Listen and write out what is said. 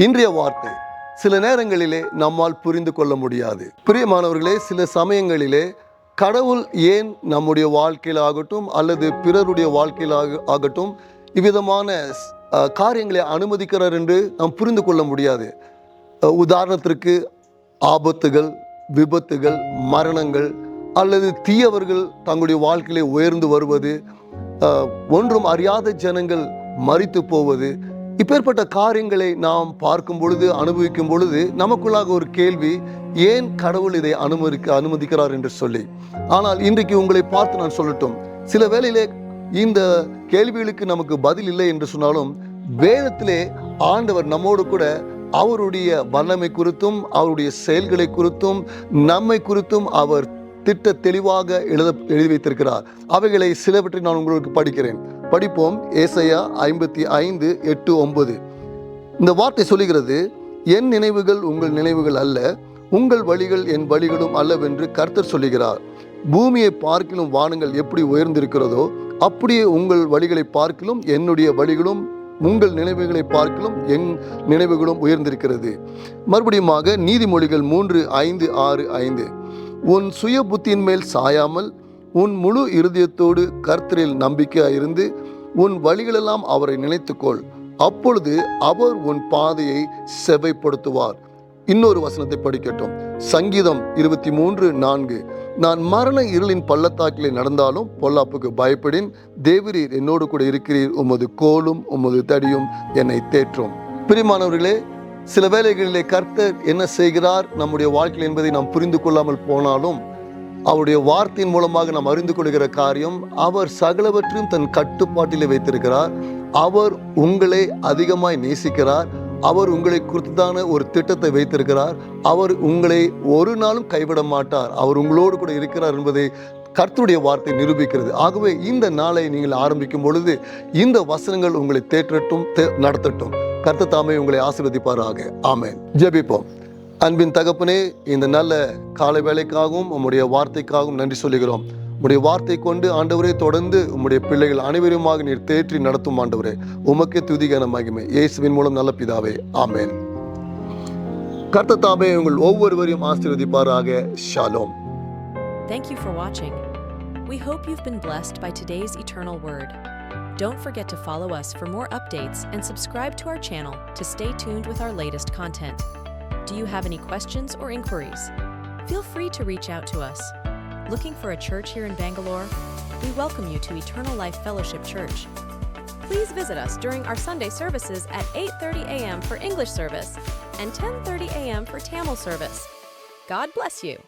இன்றைய வார்த்தை சில நேரங்களிலே நம்மால் புரிந்து கொள்ள முடியாது. பிரியமானவர்களே சில சமயங்களிலே கடவுள் ஏன் நம்முடைய வாழ்க்கையில் ஆகட்டும் அல்லது பிறருடைய வாழ்க்கையில் ஆக- ஆகட்டும் இவ்விதமான காரியங்களை அனுமதிக்கிறார் என்று நாம் புரிந்து கொள்ள முடியாது. உதாரணத்திற்கு ஆபத்துகள் விபத்துகள் மரணங்கள் அல்லது தீயவர்கள் தங்களுடைய வாழ்க்கையிலே உயர்ந்து வருவது ஒன்றும் அறியாத ஜனங்கள் மறித்து போவது இப்பேற்பட்ட காரியங்களை நாம் பார்க்கும் பொழுது அனுபவிக்கும் பொழுது நமக்குள்ளாக ஒரு கேள்வி ஏன் கடவுள் இதை அனுமதிக்க அனுமதிக்கிறார்? என்று சொல்லி. ஆனால் இன்றைக்கு உங்களை பார்த்து நான் சொல்லட்டும். சில வேளையிலே இந்த கேள்விகளுக்கு நமக்கு பதில் இல்லை என்று சொன்னாலும் வேதத்திலே ஆண்டவர் நம்மோடு கூட அவருடைய வல்லமை குறித்தும் அவருடைய செயல்களை குறித்தும் நம்மை குறித்தும் அவர் திட்ட தெளிவாக எழுத எழுதி வைத்திருக்கிறார். அவைகளை சிலவற்றை நான் உங்களுக்கு படிக்கிறேன். படிப்போம் ஏசையா ஐம்பத்தி ஐந்து எட்டு ஒன்பது. இந்த வார்த்தை சொல்லுகிறது என் நினைவுகள் உங்கள் நினைவுகள் அல்ல உங்கள் வழிகள் என் வழிகளும் அல்லவென்று கர்த்தர் சொல்லுகிறார். பூமியை பார்க்கிலும் வானங்கள் எப்படி உயர்ந்திருக்கிறதோ அப்படியே உங்கள் வழிகளை பார்க்கிலும் என்னுடைய வழிகளும் உங்கள் நினைவுகளை பார்க்கிலும் என் நினைவுகளும் உயர்ந்திருக்கிறது. மறுபடியுமாக நீதிமொழிகள் மூன்று ஐந்து ஆறு ஐந்து. உன் சுய புத்தியின் மேல் சாயாமல் உன் முழு இருதயத்தோடு கர்த்தரில் நம்பிக்கையாக இருந்து உன் வழிகளெல்லாம் அவரை நினைத்துக்கொள். அப்பொழுது அவர் உன் பாதையை செவைப்படுத்துவார். இன்னொரு வசனத்தை படிக்கட்டும். சங்கீதம் இருபத்தி மூன்று நான்கு. நான் மரண இருளின் பள்ளத்தாக்கிலே நடந்தாலும் பொல்லாப்புக்கு பயப்படின் தேவரீர் என்னோடு கூட இருக்கிறீர். உமது கோலும் உமது தடியும் என்னை தேற்றும். பிரிமானவர்களே சில வேளைகளிலே கர்த்தர் என்ன செய்கிறார்? நம்முடைய வாழ்க்கையில் என்பதை நாம் புரிந்து கொள்ளாமல் போனாலும் அவருடைய வார்த்தையின் மூலமாக நாம் அறிந்து கொள்கிற காரியம் அவர் சகலவற்றையும் தன் கட்டுப்பாட்டிலே வைத்திருக்கிறார். அவர் உங்களை அதிகமாய் நேசிக்கிறார். அவர் உங்களை குறித்துதான ஒரு திட்டத்தை வைத்திருக்கிறார். அவர் உங்களை ஒரு நாளும் கைவிட மாட்டார். அவர் உங்களோடு கூட இருக்கிறார் என்பதை கர்த்தருடைய வார்த்தை நிரூபிக்கிறது. ஆகவே இந்த நாளை நீங்கள் ஆரம்பிக்கும் பொழுது இந்த வசனங்கள் உங்களை தேற்றட்டும் தே- நடத்தட்டும். கர்த்த தாமே உங்களை ஆசீர்வதிப்பாராக. ஆமேன். ஜெபிப்போம். அன்பின் தகப்பனே இந்த நல்ல காலை வேலைக்காகவும் உம்முடைய வார்த்தைக்காகவும் நன்றி சொல்லுகிறோம். உம்முடைய வார்த்தை கொண்டு ஆண்டவரே தொடர்ந்து உம்முடைய பிள்ளைகள் அனைவருமாக நீர் தேற்றி நடத்தும் ஆண்டவரே. உமக்கே துதிகான மகிமை. இயேசுவின் மூலம் நல்ல பிதாவே. ஆமேன். கர்த்தத்தாமே உங்கள் ஒவ்வொருவரையும் ஆசீர்வதிப்பாராக. Shalom. Thank you for watching. We hope you've been blessed by today's eternal word. Don't forget to follow us for more updates and subscribe to our channel to stay tuned with our latest content. Do you have any questions or inquiries? Feel free to reach out to us. Looking for a church here in Bangalore? We welcome you to Eternal Life Fellowship Church. Please visit us during our Sunday services at 8:30 a.m. for English service and 10:30 a.m. for Tamil service. God bless you.